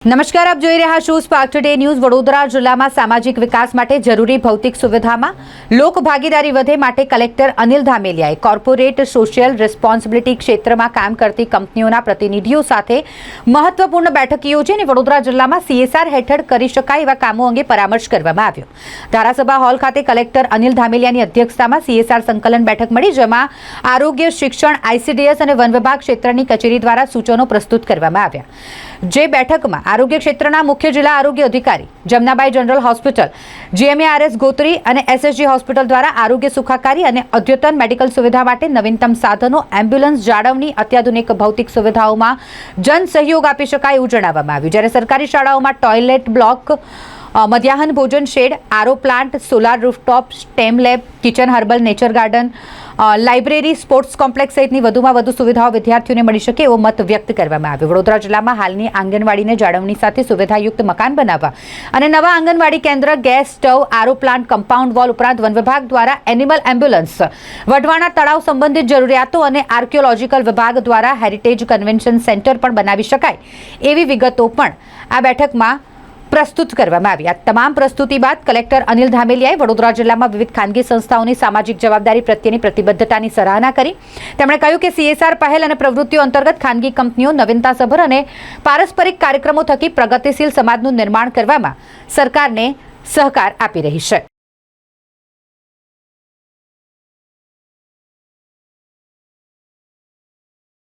નમસ્કાર, આપ જોઈ રહ્યા છો સ્પાર્ક ટુડે ન્યૂઝ વડોદરા જિલ્લામાં સામાજિક વિકાસ માટે જરૂરી ભૌતિક સુવિધામાં લોક ભાગીદારી વધે માટે કલેક્ટર અનિલ ધામેલિયાએ કોર્પોરેટ સોશિયલ રિસ્પોન્સિબિલિટી ક્ષેત્રમાં કામ કરતી કંપનીઓના પ્રતિનિધિઓ સાથે મહત્વપૂર્ણ બેઠક યોજી અને વડોદરા જિલ્લામાં સીએસઆર હેઠળ કરી શકાય એવા કામો અંગે પરામર્શ કરવામાં આવ્યો. ધારાસભા હોલ ખાતે કલેક્ટર અનિલ ધામેલિયાની અધ્યક્ષતામાં સીએસઆર સંકલન બેઠક મળી, જેમાં આરોગ્ય, શિક્ષણ આઈસીડીએસ અને વન વિભાગ ક્ષેત્રની કચેરી દ્વારા સૂચનો પ્રસ્તુત કરવામાં આવ્યા. જે બેઠકમાં આરોગ્ય ક્ષેત્રના મુખ્ય જિલ્લા આરોગ્ય અધિકારી, Jamnabai general hospital GMERS Gotri અને એસએસજી હોસ્પિટલ દ્વારા આરોગ્ય સુખાકારી અને અદ્યતન મેડિકલ સુવિધા માટે નવીનતમ સાધનો, એમ્બ્યુલન્સ જાળવણી અત્યાધુનિક ભૌતિક સુવિધાઓમાં જન સહયોગ આપી શકાય એવું જણાવવામાં આવ્યું. જ્યારે સરકારી શાળાઓમાં ટોયલેટ બ્લોક મધ્યાહન ભોજન shed RO plant, solar rooftop, STEM lab, kitchen, herbal, nature garden library, sports complex સહિતની વધુમાં વધુ સુવિધાઓ વિદ્યાર્થીઓને મળી શકે એવો મત વ્યક્ત કરવામાં આવ્યો. વડોદરા જિલ્લામાં હાલની આંગણવાડીને જાળવણી સાથે સુવિધાયુક્ત મકાન બનાવવા અને નવા આંગણવાડી કેન્દ્ર, gas stove RO plant, compound wall ઉપરાંત વન વિભાગ દ્વારા એનિમલ એમ્બ્યુલન્સ, વઢવાણા તળાવ સંબંધિત જરૂરિયાતો અને આર્કિયોલોજીકલ વિભાગ દ્વારા હેરિટેજ કન્વેન્શન સેન્ટર પણ બનાવી શકાય એવી વિગતો પણ આ બેઠકમાં પ્રસ્તુત કરવામાં આવ્યા તમામ પ્રસ્તુતિ બાદ કલેક્ટર અનિલ ધામેલિયાએ વડોદરા જિલ્લામાં વિવિધ ખાનગી સંસ્થાઓની સામાજિક જવાબદારી પ્રત્યેની પ્રતિબદ્ધતાની સરાહના કરી. તેમણે કહ્યું કે સીએસઆર પહેલ અને પ્રવૃત્તિઓ અંતર્ગત ખાનગી કંપનીઓ નવીનતાસભર અને પારસ્પરિક કાર્યક્રમો થકી પ્રગતિશીલ સમાજનું નિર્માણ કરવામાં સરકારને સહકાર આપી રહી છે.